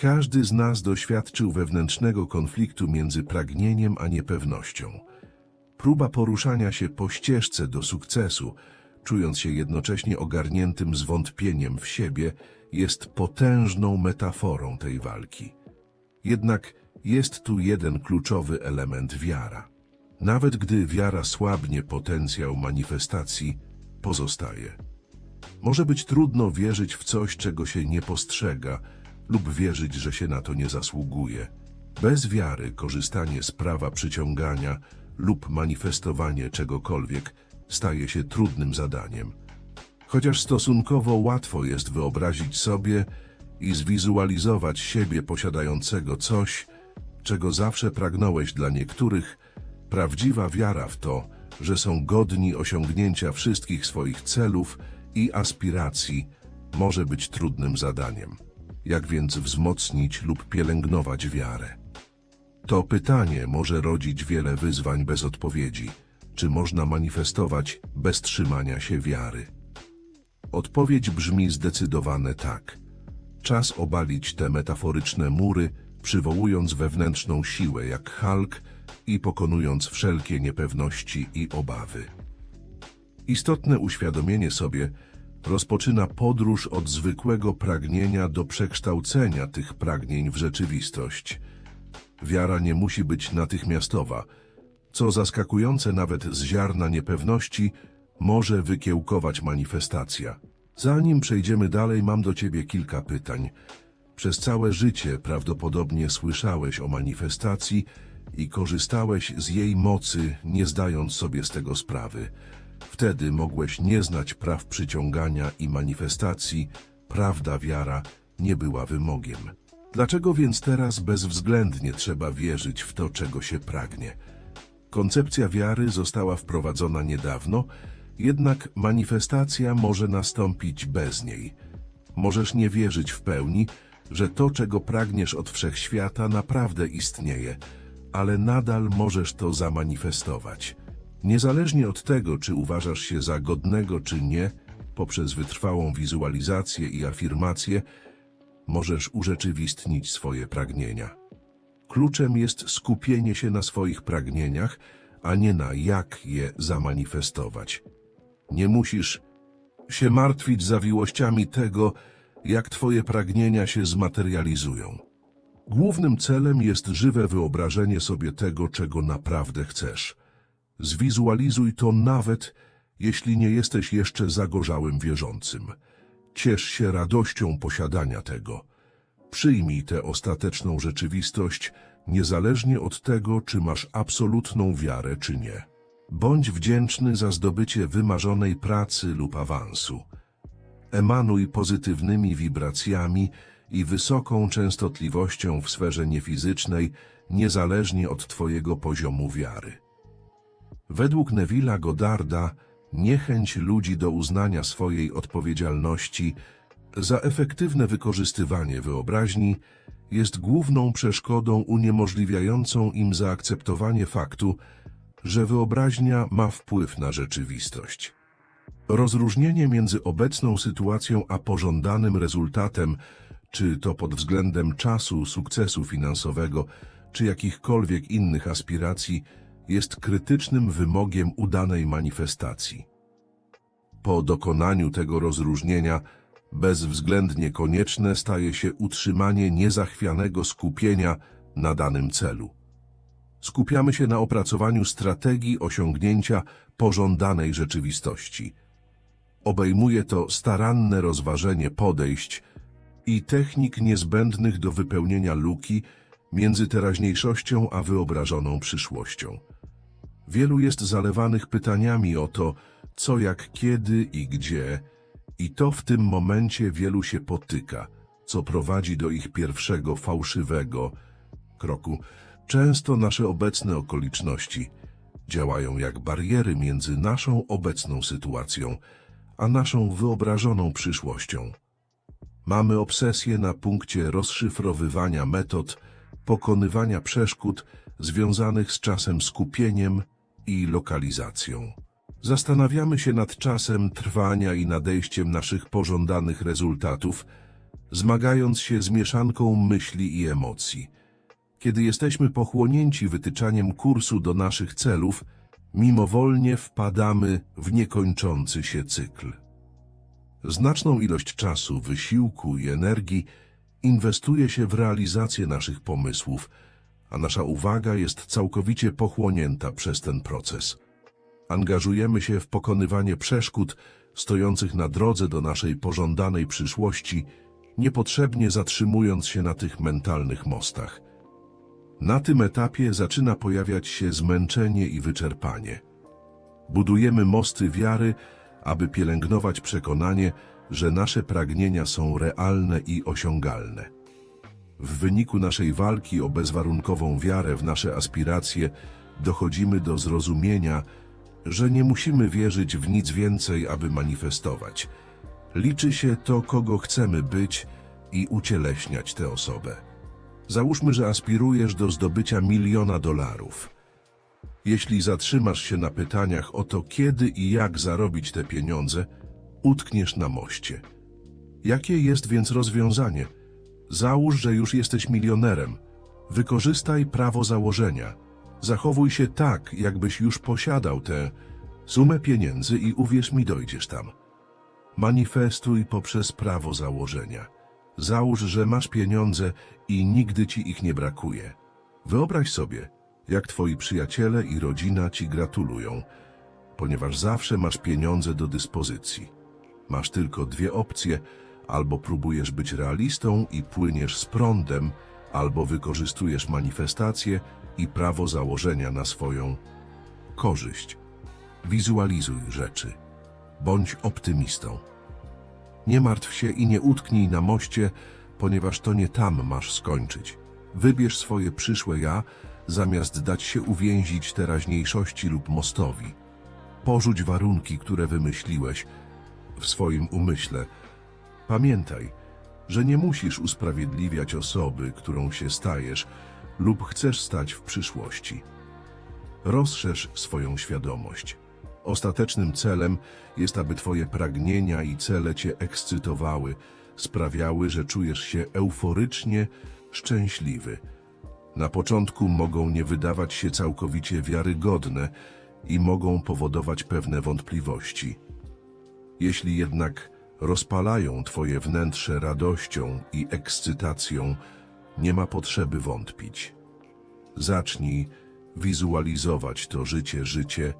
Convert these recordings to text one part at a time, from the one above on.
Każdy z nas doświadczył wewnętrznego konfliktu między pragnieniem a niepewnością. Próba poruszania się po ścieżce do sukcesu, czując się jednocześnie ogarniętym zwątpieniem w siebie, jest potężną metaforą tej walki. Jednak jest tu jeden kluczowy element wiara. Nawet gdy wiara słabnie, potencjał manifestacji pozostaje. Może być trudno wierzyć w coś, czego się nie postrzega, lub wierzyć, że się na to nie zasługuje. Bez wiary korzystanie z prawa przyciągania lub manifestowanie czegokolwiek staje się trudnym zadaniem. Chociaż stosunkowo łatwo jest wyobrazić sobie i zwizualizować siebie posiadającego coś, czego zawsze pragnąłeś dla niektórych, prawdziwa wiara w to, że są godni osiągnięcia wszystkich swoich celów i aspiracji, może być trudnym zadaniem. Jak więc wzmocnić lub pielęgnować wiarę? To pytanie może rodzić wiele wyzwań bez odpowiedzi. Czy można manifestować bez trzymania się wiary? Odpowiedź brzmi zdecydowane tak. Czas obalić te metaforyczne mury, przywołując wewnętrzną siłę jak Hulk i pokonując wszelkie niepewności i obawy. Istotne uświadomienie sobie rozpoczyna podróż od zwykłego pragnienia do przekształcenia tych pragnień w rzeczywistość. Wiara nie musi być natychmiastowa, co zaskakujące nawet z ziarna niepewności może wykiełkować manifestacja. Zanim przejdziemy dalej, mam do Ciebie kilka pytań. Przez całe życie prawdopodobnie słyszałeś o manifestacji i korzystałeś z jej mocy, nie zdając sobie z tego sprawy. Wtedy mogłeś nie znać praw przyciągania i manifestacji, prawda wiara nie była wymogiem. Dlaczego więc teraz bezwzględnie trzeba wierzyć w to, czego się pragnie? Koncepcja wiary została wprowadzona niedawno, jednak manifestacja może nastąpić bez niej. Możesz nie wierzyć w pełni, że to, czego pragniesz od wszechświata, naprawdę istnieje, ale nadal możesz to zamanifestować. Niezależnie od tego, czy uważasz się za godnego, czy nie, poprzez wytrwałą wizualizację i afirmację, możesz urzeczywistnić swoje pragnienia. Kluczem jest skupienie się na swoich pragnieniach, a nie na jak je zamanifestować. Nie musisz się martwić zawiłościami tego, jak twoje pragnienia się zmaterializują. Głównym celem jest żywe wyobrażenie sobie tego, czego naprawdę chcesz. Zwizualizuj to nawet, jeśli nie jesteś jeszcze zagorzałym wierzącym. Ciesz się radością posiadania tego. Przyjmij tę ostateczną rzeczywistość, niezależnie od tego, czy masz absolutną wiarę, czy nie. Bądź wdzięczny za zdobycie wymarzonej pracy lub awansu. Emanuj pozytywnymi wibracjami i wysoką częstotliwością w sferze niefizycznej, niezależnie od Twojego poziomu wiary. Według Neville'a Goddarda niechęć ludzi do uznania swojej odpowiedzialności za efektywne wykorzystywanie wyobraźni jest główną przeszkodą uniemożliwiającą im zaakceptowanie faktu, że wyobraźnia ma wpływ na rzeczywistość. Rozróżnienie między obecną sytuacją a pożądanym rezultatem, czy to pod względem czasu, sukcesu finansowego, czy jakichkolwiek innych aspiracji, jest krytycznym wymogiem udanej manifestacji. Po dokonaniu tego rozróżnienia bezwzględnie konieczne staje się utrzymanie niezachwianego skupienia na danym celu. Skupiamy się na opracowaniu strategii osiągnięcia pożądanej rzeczywistości. Obejmuje to staranne rozważenie podejść i technik niezbędnych do wypełnienia luki między teraźniejszością a wyobrażoną przyszłością. Wielu jest zalewanych pytaniami o to, co jak kiedy i gdzie, i to w tym momencie wielu się potyka, co prowadzi do ich pierwszego fałszywego kroku. Często nasze obecne okoliczności działają jak bariery między naszą obecną sytuacją a naszą wyobrażoną przyszłością. Mamy obsesję na punkcie rozszyfrowywania metod pokonywania przeszkód związanych z czasem skupieniem i lokalizacją. Zastanawiamy się nad czasem trwania i nadejściem naszych pożądanych rezultatów, zmagając się z mieszanką myśli i emocji. Kiedy jesteśmy pochłonięci wytyczaniem kursu do naszych celów, mimowolnie wpadamy w niekończący się cykl. Znaczną ilość czasu, wysiłku i energii inwestuje się w realizację naszych pomysłów, a nasza uwaga jest całkowicie pochłonięta przez ten proces. Angażujemy się w pokonywanie przeszkód stojących na drodze do naszej pożądanej przyszłości, niepotrzebnie zatrzymując się na tych mentalnych mostach. Na tym etapie zaczyna pojawiać się zmęczenie i wyczerpanie. Budujemy mosty wiary, aby pielęgnować przekonanie, że nasze pragnienia są realne i osiągalne. W wyniku naszej walki o bezwarunkową wiarę w nasze aspiracje dochodzimy do zrozumienia, że nie musimy wierzyć w nic więcej, aby manifestować. Liczy się to, kogo chcemy być i ucieleśniać tę osobę. Załóżmy, że aspirujesz do zdobycia miliona dolarów. Jeśli zatrzymasz się na pytaniach o to, kiedy i jak zarobić te pieniądze, utkniesz na moście. Jakie jest więc rozwiązanie? Załóż, że już jesteś milionerem. Wykorzystaj prawo założenia. Zachowuj się tak, jakbyś już posiadał tę sumę pieniędzy i uwierz mi, dojdziesz tam. Manifestuj poprzez prawo założenia. Załóż, że masz pieniądze i nigdy ci ich nie brakuje. Wyobraź sobie, jak twoi przyjaciele i rodzina ci gratulują, ponieważ zawsze masz pieniądze do dyspozycji. Masz tylko dwie opcje, albo próbujesz być realistą i płyniesz z prądem, albo wykorzystujesz manifestację i prawo założenia na swoją korzyść. Wizualizuj rzeczy. Bądź optymistą. Nie martw się i nie utknij na moście, ponieważ to nie tam masz skończyć. Wybierz swoje przyszłe ja, zamiast dać się uwięzić teraźniejszości lub mostowi. Porzuć warunki, które wymyśliłeś w swoim umyśle. Pamiętaj, że nie musisz usprawiedliwiać osoby, którą się stajesz lub chcesz stać w przyszłości. Rozszerz swoją świadomość. Ostatecznym celem jest, aby Twoje pragnienia i cele Cię ekscytowały, sprawiały, że czujesz się euforycznie szczęśliwy. Na początku mogą nie wydawać się całkowicie wiarygodne i mogą powodować pewne wątpliwości. Jeśli jednak rozpalają Twoje wnętrze radością i ekscytacją, nie ma potrzeby wątpić. Zacznij wizualizować to życie, życie,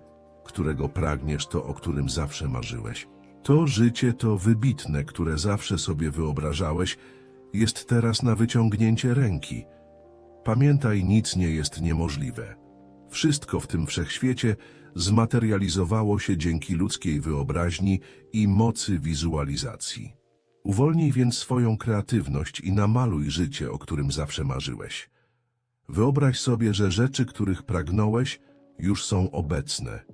którego pragniesz, to o którym zawsze marzyłeś. To życie, to wybitne, które zawsze sobie wyobrażałeś, jest teraz na wyciągnięcie ręki. Pamiętaj, nic nie jest niemożliwe. Wszystko w tym wszechświecie zmaterializowało się dzięki ludzkiej wyobraźni i mocy wizualizacji. Uwolnij więc swoją kreatywność i namaluj życie, o którym zawsze marzyłeś. Wyobraź sobie, że rzeczy, których pragnąłeś, już są obecne.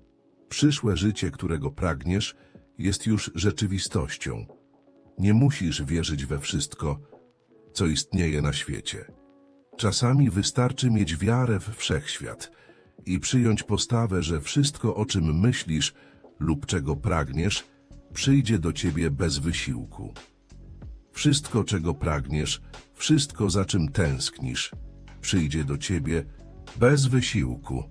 Przyszłe życie, którego pragniesz, jest już rzeczywistością. Nie musisz wierzyć we wszystko, co istnieje na świecie. Czasami wystarczy mieć wiarę w wszechświat i przyjąć postawę, że wszystko, o czym myślisz lub czego pragniesz, przyjdzie do ciebie bez wysiłku. Wszystko, czego pragniesz, wszystko, za czym tęsknisz, przyjdzie do ciebie bez wysiłku.